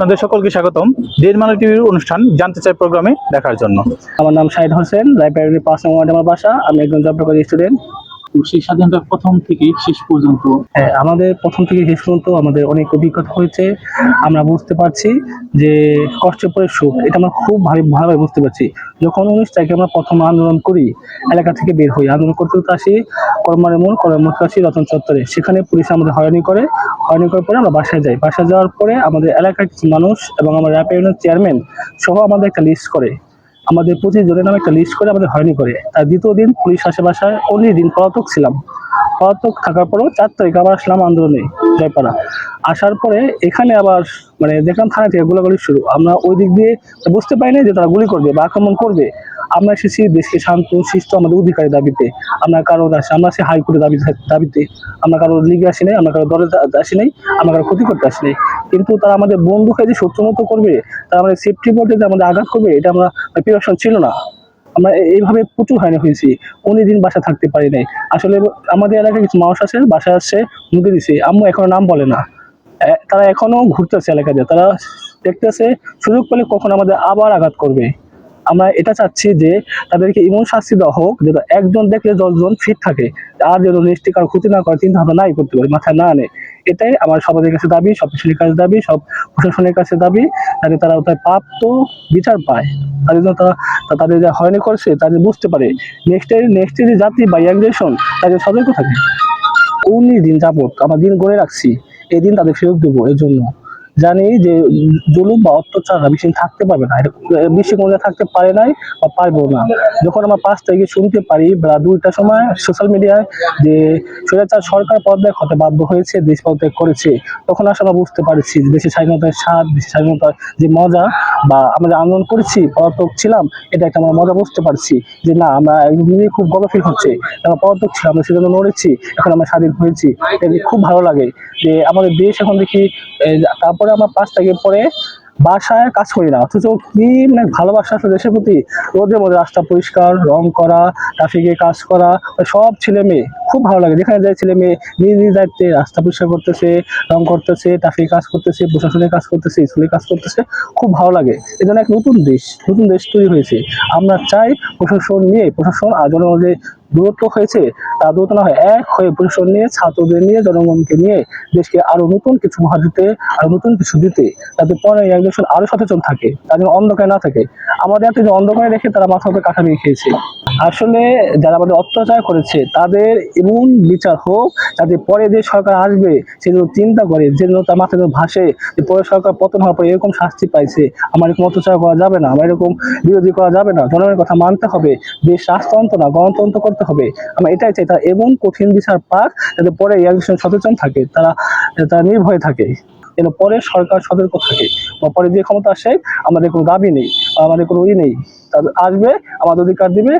আপনাদের সকলকে স্বাগতম। দেড়মালা টিভির অনুষ্ঠান জানতে চাই প্রোগ্রামে দেখার জন্য। আমার নাম শাহিদ হোসেন লাইব্রেরির পাঁচ নম্বর আমার বাসা। আমি একজন জব্রকারী স্টুডেন্ট সেই স্বাধীনতার প্রথম থেকে শেষ পর্যন্ত হ্যাঁ আমাদের প্রথম থেকে শেষ পর্যন্ত আমাদের অনেক অভিজ্ঞতা হয়েছে। আমরা বুঝতে পারছি যে কষ্টের পরে সুখ, এটা আমরা খুব ভালো, ভালোভাবে বুঝতে পারছি। যখন উনিশ তারিখে আমরা প্রথম আন্দোলন করি, এলাকা থেকে বের হই, আন্দোলন করতে করতে আসি কর্মারের মোড়, কর্মর আসি রতন চত্বরে। সেখানে পুলিশ আমাদের হয়রানি করে। হয়রানি করার পরে আমরা বাসায় যাই। বাসায় যাওয়ার পরে আমাদের এলাকার কিছু মানুষ এবং আমার র্যাপ চেয়ারম্যান সহ আমাদের একটা লিস্ট করে। আমাদের প্রতিজনের জনের নামে একটা লিস্ট করে আমাদের হয়নি করে। তার দ্বিতীয় দিন পুলিশ আসে বাসায় অন্য দিন পলাতক ছিলাম। পলাতক থাকার পরেও চার তারিখ আবার আসলাম আন্দোলনে, জয়পাড়া। আসার পরে এখানে আবার মানে দেখলাম থানা থেকে গোলাগুলি শুরু। আমরা ওই দিক দিয়ে বুঝতে পারি না যে তারা গুলি করবে বা আক্রমণ করবে। আমরা এসেছি দেশকে শান্ত শিষ্ট আমাদের অধিকারের দাবিতে। আমরা কারোর আসি আমরা আসি হাইকোর্টের দাবি দাবিতে আমরা কারোর লিগে আসি নাই, আমরা কারোর দলে আসি নাই, আমরা কারোর ক্ষতি করতে আসি নাই। কিন্তু তারা আমাদের বন্ধু হয়ে যে শত্রু মতো করবে, তারা আমাদের সেফটি বোর্ডে যে আমাদের আঘাত করবে, এটা আমরা প্রিপারেশন ছিল না। আমরা এইভাবে প্রচুর হয়রানি হয়েছি। উনি দিন বাসা থাকতে পারি নাই। আসলে আমাদের এলাকায় কিছু মানুষ আছে, বাসায় আসছে মুখে দিছে। আম্মু এখনও নাম বলে না। তারা এখনও ঘুরতেছে এলাকাতে। তারা দেখতেছে সুযোগ পেলে কখন আমাদের আবার আঘাত করবে। আমরা এটা চাচ্ছি যে তাদেরকে এমন শাস্তি দেওয়া হোক যেন একজন দেখলে দশজন ফিট থাকে। আর যেন নেক্সটে কারও ক্ষতি না করে, চিন্তা ভাবনা নাই করতে পারে, মাথায় না আনে। এটাই আমার সমাজের কাছে দাবি, সব কিছুর কাছে দাবি, সব প্রশাসনের কাছে দাবি, যাতে তারা তার প্রাপ্ত বিচার পায়। তাদের জন্য তারা তাদের যা হয়নি করছে তাদের বুঝতে পারে। নেক্সট নেক্সট যে জাতি বা ইয়াং জেনারেশন তাদের সতর্ক থাকে। উনিশ দিন যাবত আমার দিন গড়ে রাখছি, এই দিন তাদের ফেরত দেবো, এর জন্য। জানি যে জুলুম বা অত্যাচার বেশি থাকতে পারবে না। এটা বেশি কোনো থাকতে পারে নাই বা পারবেও না। যখন আমরা পাঁচ তারিখে শুনতে পারি বা দুইটার সময় সোশ্যাল মিডিয়ায় যে স্বৈরাচার সরকার পদত্যাগ হতে বাধ্য হয়েছে দেশ পদত্যাগ করেছে তখন আসলে আমরা বুঝতে পারছি দেশের স্বাধীনতার স্বাদ দেশের স্বাধীনতার যে মজা বা আমরা আন্দোলন করেছি পলাতক ছিলাম এটা একটা আমরা মজা বুঝতে পারছি যে না আমরা নিজে খুব গর্ব ফিল হচ্ছে। আমরা পলাতক ছিলাম আমরা সেজন্য লড়েছি এখন আমরা স্বাধীন হয়েছি। এটা খুব ভালো লাগে যে আমাদের দেশ এখন দেখি এই, তারপরে আমরা পাঁচ তারিখের পরে বাসায় কাজ করি না। অথচ কি মানে ভালোবাসা আছে দেশের প্রতি? রোদের মধ্যে রাস্তা পরিষ্কার, রং করা ট্রাফিকে কাজ করা সব ছেলে মেয়ে, খুব ভালো লাগে। যেখানে যায় ছেলে মেয়ে নিজ নিজ দায়িত্বে রাস্তা পরিষ্কার করতেছে, রং করতেছে ট্রাফিক কাজ করতেছে প্রশাসনের কাজ করতেছে স্কুলের কাজ করতেছে, খুব ভালো লাগে। এই জন্য এক নতুন দেশ নতুন দেশ তৈরি হয়েছে। আমরা চাই প্রশাসন নিয়ে, প্রশাসন আর জনগণের দূরত্ব হয়েছে, তা দূরত্ব না হয় এক হয়ে প্রশাসন নিয়ে, ছাত্রদের নিয়ে, জনগণকে নিয়ে দেশকে আরও নতুন কিছু মহা দিতে, আরও নতুন কিছু দিতে, যাতে পরে একজন আরও সচেতন থাকে তাদের অন্ধকার না থাকে। আমাদের একটা যে অন্ধকারে রেখে তারা মাথা উপরে কাঠা নিয়ে খেয়েছে। আসলে যারা আমাদের অত্যাচার করেছে, তাদের এমন বিচার হোক যাতে পরে যে সরকার আসবে, সে যেন চিন্তা করে, যে যেন তার মাথায় ভাসে, যে পরে সরকার পতন হওয়ার পরে এরকম শাস্তি পাইছে, আমার এরকম অত্যাচার করা যাবে না, আমার এরকম বিরোধী করা যাবে না, জনগণের কথা মানতে হবে দেশ রাজতন্ত্র না, গণতন্ত্র করতে হবে। আমরা এটাই চাই, তারা এমন কঠিন বিচার পাক যাতে পরে একজন সচেতন থাকে, তারা তারা নির্ভয়ে থাকে, যেন পরে সরকার সতর্ক থাকে, বা পরে যে ক্ষমতা আসে, আমাদের কোনো দাবি নেই আমাদের কোনো ই নেই। আসবে, আমাদের অধিকার দিবে,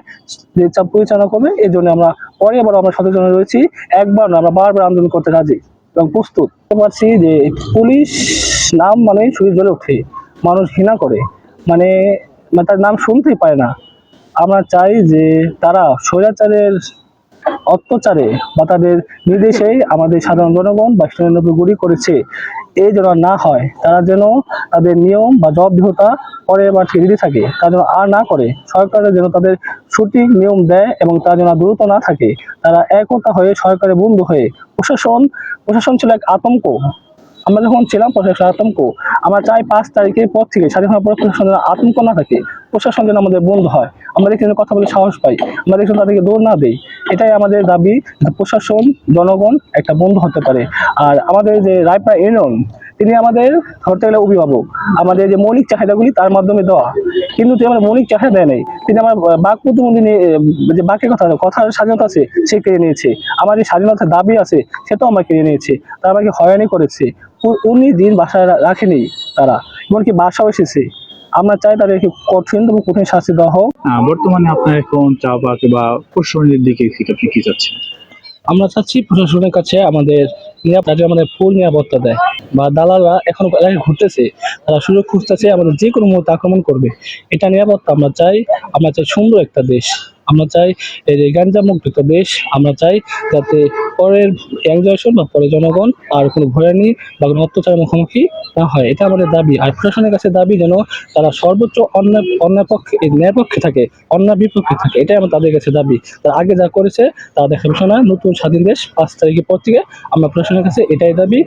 যে চাপ পরিচালনা করবে, এই জন্য আমরা পরে আবার আমরা সচেতন রয়েছি। একবার না আমরা বারবার আন্দোলন করতে রাজি এবং প্রস্তুত। পারছি যে পুলিশ নাম মানে শরীর জ্বলে ওঠে, মানুষ ঘৃণা করে। মানে মানে তার নাম শুনতেই পায় না। আমরা চাই যে তারা স্বৈরাচারের অত্যাচারে বা তাদের নির্দেশেই আমাদের সাধারণ জনগণ বা গুলি করেছে। এই যেন না হয়, তারা যেন তাদের নিয়ম বা জবাবদিহতা পরে বা ঠেলে থাকে, তারা যেন আর না করে। সরকারের যেন তাদের সঠিক নিয়ম দেয় এবং তারা যেন দ্রুত না থাকে, তারা একতা হয়ে সরকারের বন্ধু হয়ে প্রশাসন প্রশাসন ছিল এক আতঙ্ক। আমরা যখন ছিলাম প্রশাসন আতঙ্ক। আমরা চাই পাঁচ তারিখের পর থেকে, স্বাধীন হওয়ার পর প্রশাসন যেন আতঙ্ক না থাকে, প্রশাসন যেন আমাদের বন্ধু হয়। আমরা দেখি কথা বলে সাহস পাই। আমরা দেখি তাদেরকে দৌড় না দেই। এটাই আমাদের দাবি প্রশাসন, জনগণ একটা বন্ধু হতে পারে। আর আমাদের যে রায়পা ইউনিয়ন, তিনি আমাদের ধরতে গেলে অভিভাবক। আমাদের যে মৌলিক চাহিদাগুলি তার মাধ্যমে দেওয়া। কিন্তু তিনি আমার মৌলিক চাহিদা দেয় নাই। তিনি আমার বাক প্রতিবন্ধী যে বাকের কথা, কথার স্বাধীনতা আছে, সে কেড়ে নিয়েছে। আমার যে স্বাধীনতার দাবি আছে সেটাও আমার কেড়ে নিয়েছে। তারা আমাকে হয়রানি করেছে। উনি দিন বাসায় রাখেনি তারা। এমনকি বাসাও এসেছে। আমরা চাই তাদেরকে কঠিন তবে কঠিন শাস্তি দেওয়া হোক। বর্তমানে আপনার এখন চা বা কিংবা প্রশাসনের দিকে কি আপনি কি চাচ্ছেন? আমরা চাচ্ছি প্রশাসনের কাছে আমাদের নিরাপত্তা আমাদের ফুল নিরাপত্তা দেয়। বা দালালরা এখন এলাকায় ঘুরতেছে তারা সুযোগ খুঁজতেছে আমাদের যে কোনো মুহূর্তে আক্রমণ করবে। এটা নিরাপত্তা আমরা চাই। আমরা চাই সুন্দর একটা দেশ। আমরা চাই এই গাঞ্জা মুক্ত দেশ আমরা চাই যাতে পরের ইয়াং বা পরের জনগণ আর কোনো ভয়ানি বা কোনো অত্যাচারের মুখোমুখি না হয়। এটা আমাদের দাবি। আর প্রশাসনের কাছে দাবি যেন তারা সর্বোচ্চ অন্যায় অন্যায় পক্ষে, ন্যায় পক্ষে থাকে, অন্যায় বিপক্ষে থাকে। এটাই আমার তাদের কাছে দাবি। তার আগে যা করেছে, তা দেখা বিষয় নতুন স্বাধীন দেশ পাঁচ তারিখের পর থেকে আমরা প্রশাসনের কাছে এটাই দাবি।